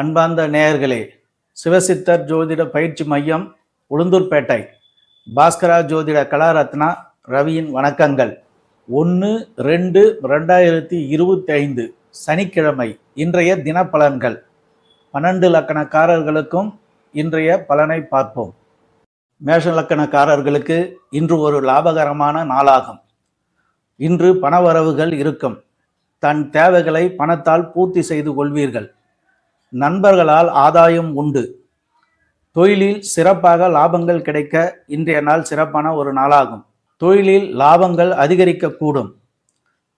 அன்பார்ந்த நேயர்களே சிவசித்தர் ஜோதிட பயிற்சி மையம் உளுந்தூர்பேட்டை. பாஸ்கரா ஜோதிட கலாரத்னா ரவியின் வணக்கங்கள். ஒன்று ரெண்டு ரெண்டாயிரத்தி இருபத்தி ஐந்து சனிக்கிழமை இன்றைய தினப்பலன்கள். பன்னெண்டு லக்கணக்காரர்களுக்கும் இன்றைய பலனை பார்ப்போம். மேஷ லக்கணக்காரர்களுக்கு இன்று ஒரு லாபகரமான நாளாகும். இன்று பணவரவுகள் இருக்கும். தன் தேவைகளை பணத்தால் பூர்த்தி செய்து கொள்வீர்கள். நண்பர்களால் ஆதாயம் உண்டு. தொழிலில் சிறப்பாக லாபங்கள் கிடைக்க இன்றைய நாள் சிறப்பான ஒரு நாளாகும். தொழிலில் லாபங்கள் அதிகரிக்கக்கூடும்.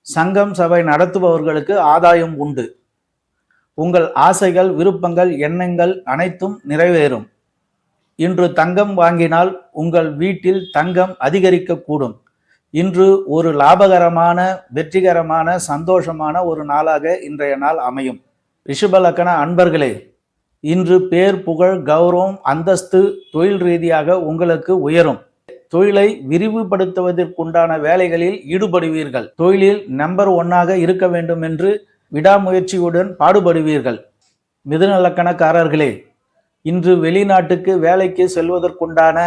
சங்கம் சபை நடத்துபவர்களுக்கு ஆதாயம் உண்டு. உங்கள் ஆசைகள் விருப்பங்கள் எண்ணங்கள் அனைத்தும் நிறைவேறும். இன்று தங்கம் வாங்கினால் உங்கள் வீட்டில் தங்கம் அதிகரிக்கக்கூடும். இன்று ஒரு லாபகரமான வெற்றிகரமான சந்தோஷமான ஒரு நாளாக இன்றைய நாள் அமையும். ரிஷபலக்கண அன்பர்களே இன்று பேர் புகழ் கௌரவம் அந்தஸ்து தொழில் ரீதியாக உங்களுக்கு உயரும். தொழிலை விரிவுபடுத்துவதற்குண்டான வேலைகளில் ஈடுபடுவீர்கள். தொழிலில் நம்பர் ஒன்னாக இருக்க வேண்டும் என்று விடாமுயற்சியுடன் பாடுபடுவீர்கள். மிதுநலக்கணக்காரர்களே இன்று வெளிநாட்டுக்கு வேலைக்கு செல்வதற்குண்டான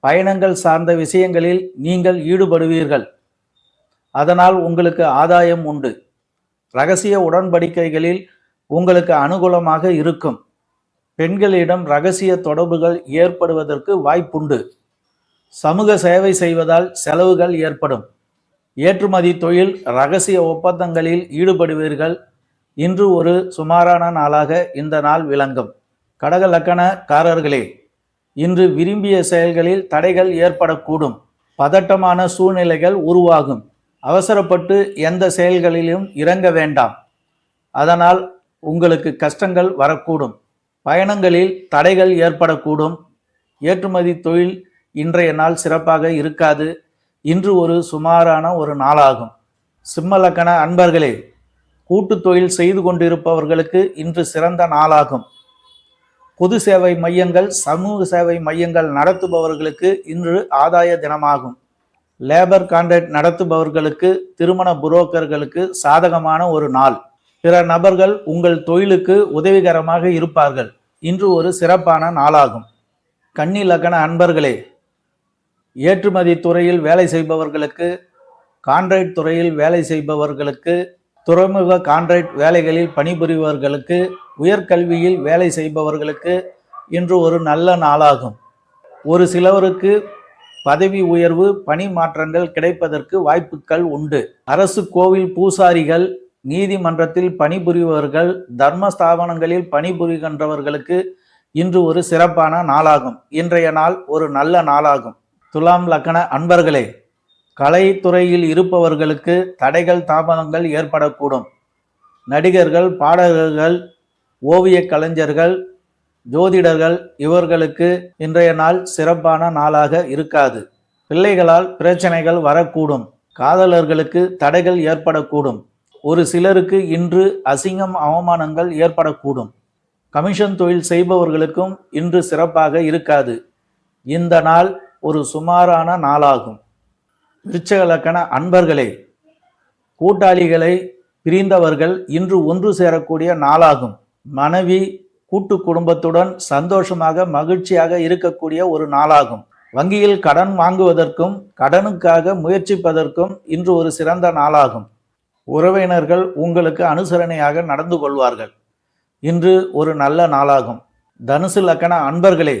பயணங்கள் சார்ந்த விஷயங்களில் நீங்கள் ஈடுபடுவீர்கள். அதனால் உங்களுக்கு ஆதாயம் உண்டு. ரகசிய உடன்படிக்கைகளில் உங்களுக்கு அனுகூலமாக இருக்கும். பெண்களிடம் ரகசிய தொடர்புகள் ஏற்படுவதற்கு வாய்ப்புண்டு. சமூக சேவை செய்வதால் செலவுகள் ஏற்படும். ஏற்றுமதி தொழில் ரகசிய ஒப்பந்தங்களில் ஈடுபடுவீர்கள். இன்று ஒரு சுமாரான நாளாக இந்த நாள் விளங்கும். கடக லக்கணக்காரர்களே இன்று விரும்பிய செயல்களில் தடைகள் ஏற்படக்கூடும். பதட்டமான சூழ்நிலைகள் உருவாகும். அவசரப்பட்டு எந்த செயல்களிலும் இறங்க வேண்டாம். அதனால் உங்களுக்கு கஷ்டங்கள் வரக்கூடும். பயணங்களில் தடைகள் ஏற்படக்கூடும். ஏற்றுமதி தொழில் இன்றைய நாள் சிறப்பாக இருக்காது. இன்று ஒரு சுமாரான ஒரு நாளாகும். சிம்மலக்கண அன்பர்களே கூட்டு தொழில் செய்து கொண்டிருப்பவர்களுக்கு இன்று சிறந்த நாளாகும். பொது சேவை மையங்கள் சமூக சேவை மையங்கள் நடத்துபவர்களுக்கு இன்று ஆதாய தினமாகும். லேபர் கான்ட்ராக்ட் நடத்துபவர்களுக்கு திருமண புரோக்கர்களுக்கு சாதகமான ஒரு நாள். பிற நபர்கள் உங்கள் தொழிலுக்கு உதவிகரமாக இருப்பார்கள். இன்று ஒரு சிறப்பான நாளாகும். கன்னி லக்கண அன்பர்களே ஏற்றுமதி துறையில் வேலை செய்பவர்களுக்கு கான்ட்ராக்ட் துறையில் வேலை செய்பவர்களுக்கு துறைமுக கான்ட்ராக்ட் வேலைகளில் பணிபுரிபவர்களுக்கு உயர்கல்வியில் வேலை செய்பவர்களுக்கு இன்று ஒரு நல்ல நாளாகும். ஒரு சிலவருக்கு பதவி உயர்வு பணி மாற்றங்கள் கிடைப்பதற்கு வாய்ப்புகள் உண்டு. அரசு கோவில் பூசாரிகள் நீதிமன்றத்தில் பணிபுரிபவர்கள் தர்ம ஸ்தாபனங்களில் பணிபுரிகின்றவர்களுக்கு இன்று ஒரு சிறப்பான நாளாகும். இன்றைய நாள் ஒரு நல்ல நாளாகும். துலாம் லக்கண அன்பர்களே கலைத்துறையில் இருப்பவர்களுக்கு தடைகள் தாமதங்கள் ஏற்படக்கூடும். நடிகர்கள் பாடகர்கள் ஓவிய கலைஞர்கள் ஜோதிடர்கள் இவர்களுக்கு இன்றைய நாள் சிறப்பான நாளாக இருக்காது. பிள்ளைகளால் பிரச்சனைகள் வரக்கூடும். காதலர்களுக்கு தடைகள் ஏற்படக்கூடும். ஒரு சிலருக்கு இன்று அசிங்கம் அவமானங்கள் ஏற்படக்கூடும். கமிஷன் தொழில் செய்பவர்களுக்கும் இன்று சிறப்பாக இருக்காது. இந்த நாள் ஒரு சுமாரான நாளாகும். விருச்சகலக்கண அன்பர்களே கூட்டாளிகளை பிரிந்தவர்கள் இன்று ஒன்று சேரக்கூடிய நாளாகும். மனைவி கூட்டு குடும்பத்துடன் சந்தோஷமாக மகிழ்ச்சியாக இருக்கக்கூடிய ஒரு நாளாகும். வங்கியில் கடன் வாங்குவதற்கும் கடனுக்காக முயற்சிப்பதற்கும் இன்று ஒரு சிறந்த நாளாகும். உறவினர்கள் உங்களுக்கு அனுசரணையாக நடந்து கொள்வார்கள். இன்று ஒரு நல்ல நாளாகும். தனுசு லக்கண அன்பர்களே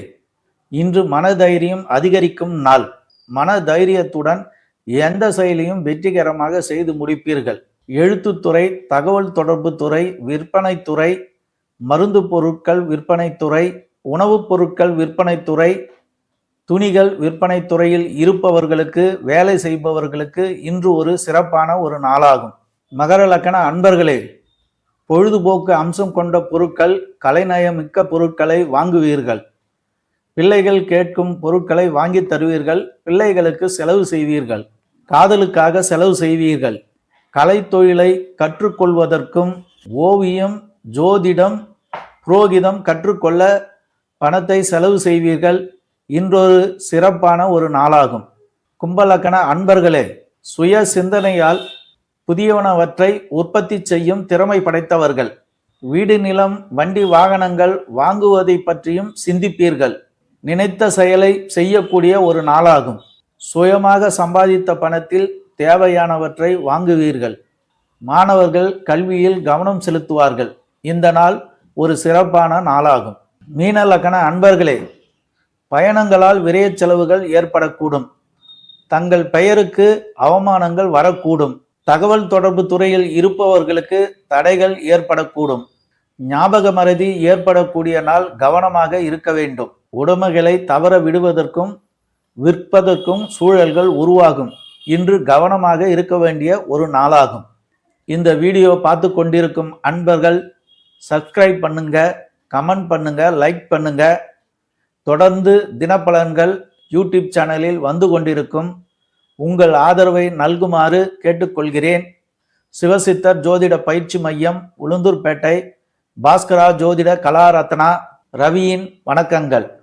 இன்று மனதைரியம் அதிகரிக்கும் நாள். மன தைரியத்துடன் எந்த செயலையும் வெற்றிகரமாக செய்து முடிப்பீர்கள். எழுத்துத்துறை தகவல் தொடர்பு துறை விற்பனை துறை மருந்து பொருட்கள் விற்பனை துறை உணவுப் பொருட்கள் விற்பனை துறை துணிகள் விற்பனை துறையில் இருப்பவர்களுக்கு வேலை செய்பவர்களுக்கு இன்று ஒரு சிறப்பான ஒரு நாளாகும். மகர லக்கண அன்பர்களே பொழுதுபோக்கு அம்சம் கொண்ட பொருட்கள் கலைநயமிக்க பொருட்களை வாங்குவீர்கள். பிள்ளைகள் கேட்கும் பொருட்களை வாங்கி தருவீர்கள். பிள்ளைகளுக்கு செலவு செய்வீர்கள். காதலுக்காக செலவு செய்வீர்கள். கலைத்தொழிலை கற்றுக்கொள்வதற்கும் ஓவியம் ஜோதிடம் புரோகிதம் கற்றுக்கொள்ள பணத்தை செலவு செய்வீர்கள். இன்றொரு சிறப்பான ஒரு நாளாகும். கும்பலக்கண அன்பர்களே சுய சிந்தனையால் புதியவனவற்றை உற்பத்தி செய்யும் திறமை படைத்தவர்கள். வீடு நிலம் வண்டி வாகனங்கள் வாங்குவதை பற்றியும் சிந்திப்பீர்கள். நினைத்த செயலை செய்யக்கூடிய ஒரு நாளாகும். சுயமாக சம்பாதித்த பணத்தில் தேவையானவற்றை வாங்குவீர்கள். மாணவர்கள் கல்வியில் கவனம் செலுத்துவார்கள். இந்த நாள் ஒரு சிறப்பான நாளாகும். மீன லக்கண அன்பர்களே பயணங்களால் விரயச் செலவுகள் ஏற்படக்கூடும். தங்கள் பெயருக்கு அவமானங்கள் வரக்கூடும். தகவல் தொடர்பு துறையில் இருப்பவர்களுக்கு தடைகள் ஏற்படக்கூடும். ஞாபக மறதி ஏற்படக்கூடிய நாள் கவனமாக இருக்க வேண்டும். உடமைகளை தவற விடுவதற்கும் விற்பதற்கும் சூழல்கள் உருவாகும். இன்று கவனமாக இருக்க வேண்டிய ஒரு நாளாகும். இந்த வீடியோ பார்த்து கொண்டிருக்கும் அன்பர்கள் சப்ஸ்கிரைப் பண்ணுங்க கமெண்ட் பண்ணுங்க லைக் பண்ணுங்க. தொடர்ந்து தினப்பலன்கள் யூடியூப் சேனலில் வந்து கொண்டிருக்கும் உங்கள் ஆதரவை நல்குமாறு கேட்டுக்கொள்கிறேன். சிவசித்தர் ஜோதிட பயிற்சி மையம் உளுந்தூர்பேட்டை பாஸ்கரா ஜோதிட கலாரத்னா ரவியின் வணக்கங்கள்.